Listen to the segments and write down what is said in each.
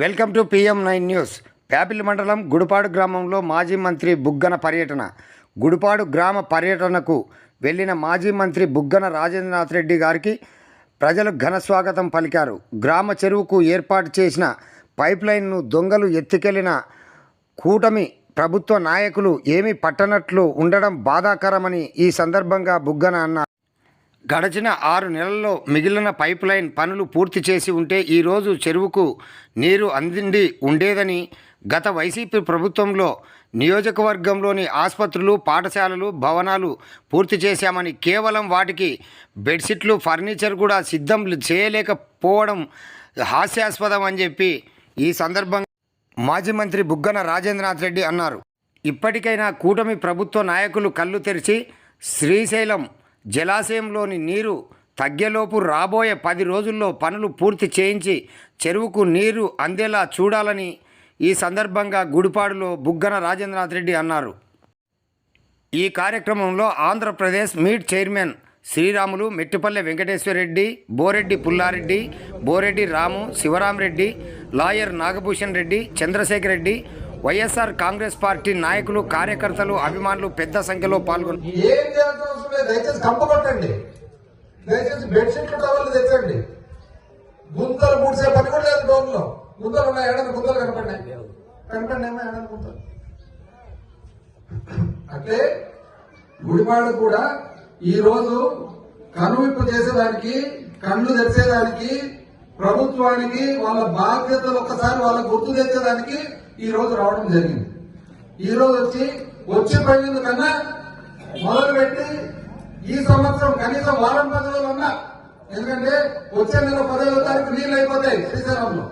Welcome to PM nine news. Pyapili మండలం గుడిపాడు గ్రామంలో మాజీ మంత్రి బుగ్గన పర్యటన. గుడిపాడు గ్రామ పర్యటనకు వెళ్ళిన మాజీ మంత్రి బుగ్గన రాజేంద్రనాథ్ రెడ్డి గారికి ప్రజలు ఘన స్వాగతం పలికారు. గ్రామ చెరువుకు ఏర్పాటు చేసిన పైప్లైన్ను దొంగలు ఎత్తుకెళ్ళిన కూటమి ప్రభుత్వ నాయకులు ఏమీ పట్టనట్లు ఉండడం బాధాకరమని ఈ సందర్భంగా బుగ్గన అన్నారు. గడచిన ఆరు నెలల్లో మిగిలిన పైప్ లైన్ పనులు పూర్తి చేసి ఉంటే ఈరోజు చెరువుకు నీరు అందిండి ఉండేదని గత వైసీపీ ప్రభుత్వంలో నియోజకవర్గంలోని ఆసుపత్రులు పాఠశాలలు భవనాలు పూర్తి చేశామని కేవలం వాటికి బెడ్షీట్లు ఫర్నిచర్ కూడా సిద్ధం చేయలేకపోవడం హాస్యాస్పదం అని చెప్పి ఈ సందర్భంగా మాజీ మంత్రి బుగ్గన రాజేంద్రనాథ్ రెడ్డి అన్నారు. ఇప్పటికైనా కూటమి ప్రభుత్వ నాయకులు కళ్ళు తెరిచి శ్రీశైలం జలాశయంలోని నీరు తగ్గేలోపు రాబోయే పది రోజుల్లో పనులు పూర్తి చేయించి చెరువుకు నీరు అందేలా చూడాలని ఈ సందర్భంగా గుడిపాడులో బుగ్గన రాజేంద్రనాథ్ రెడ్డి అన్నారు. ఈ కార్యక్రమంలో ఆంధ్రప్రదేశ్ మీట్ చైర్మన్ శ్రీరాములు మెట్టిపల్లె వెంకటేశ్వరరెడ్డి బోరెడ్డి పుల్లారెడ్డి బోరెడ్డి రాము శివరామరెడ్డి లాయర్ నాగభూషణ్ రెడ్డి చంద్రశేఖర్ రెడ్డి వైఎస్ఆర్ కాంగ్రెస్ పార్టీ నాయకులు కార్యకర్తలు అభిమానులు పెద్ద సంఖ్యలో పాల్గొన్నారు ఏం చేయాల్సిన అవసరం లేదు దయచేసి కంప దయచేసి బెడ్షీట్లు టవర్లు తెచ్చండి. గుంతలు పూడ్చే పని కూడా లేదు డోర్లో గుంతలు ఉన్నాయి ఏడాది గుంతలు కనపడినాయి. కనపడి ఏమో ఏడాది గుంతలు. అంటే గుడివాడ కూడా ఈరోజు కనువిప్పు చేసేదానికి కళ్ళు తెరిచేదానికి ప్రభుత్వానికి వాళ్ళ బాధ్యతలు ఒక్కసారి వాళ్ళ గుర్తు తెచ్చేదానికి ఈ రోజు రావడం జరిగింది. ఈ రోజు వచ్చి వచ్చి పడిన కన్నా మొదలు పెట్టి ఈ సంవత్సరం కనీసం వారం పది రోజులు ఉన్నా. ఎందుకంటే వచ్చే నెల పదవ తారీఖు నీళ్ళు అయిపోతాయి శ్రీశైలంలో.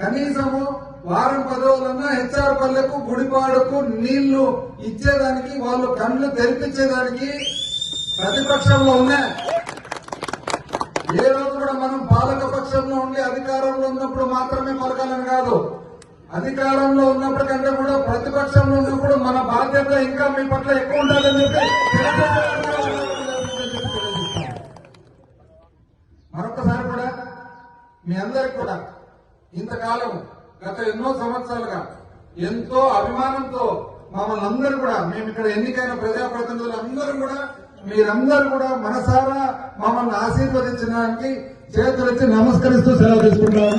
కనీసము వారం పది రోజులన్నా హెచ్ఆర్ పల్లెకు గుడిపాడుకు నీళ్ళు ఇచ్చేదానికి వాళ్ళు కళ్ళు తెరిపించేదానికి ప్రతిపక్షంలో ఉన్నా. ఏ రోజు కూడా మనం మాత్రమే పలకాలని కాదు. అధికారంలో ఉన్నప్పటికంటే కూడా ప్రతిపక్షంలో ఉన్నప్పుడు మన బాధ్యత ఇంకా మీ పట్ల ఎక్కువ ఉండాలని చెప్పి మరొకసారి కూడా మీ అందరికి కూడా ఇంతకాలం గత ఎన్నో సంవత్సరాలుగా ఎంతో అభిమానంతో మమ్మల్ని అందరూ కూడా మేము ఇక్కడ ఎన్నికైన ప్రజాప్రతినిధులు అందరూ కూడా మీరందరూ కూడా మనసారా మమ్మల్ని ఆశీర్వదించడానికి చేతులెత్తి నమస్కరిస్తూ సెలవు తీసుకుంటారు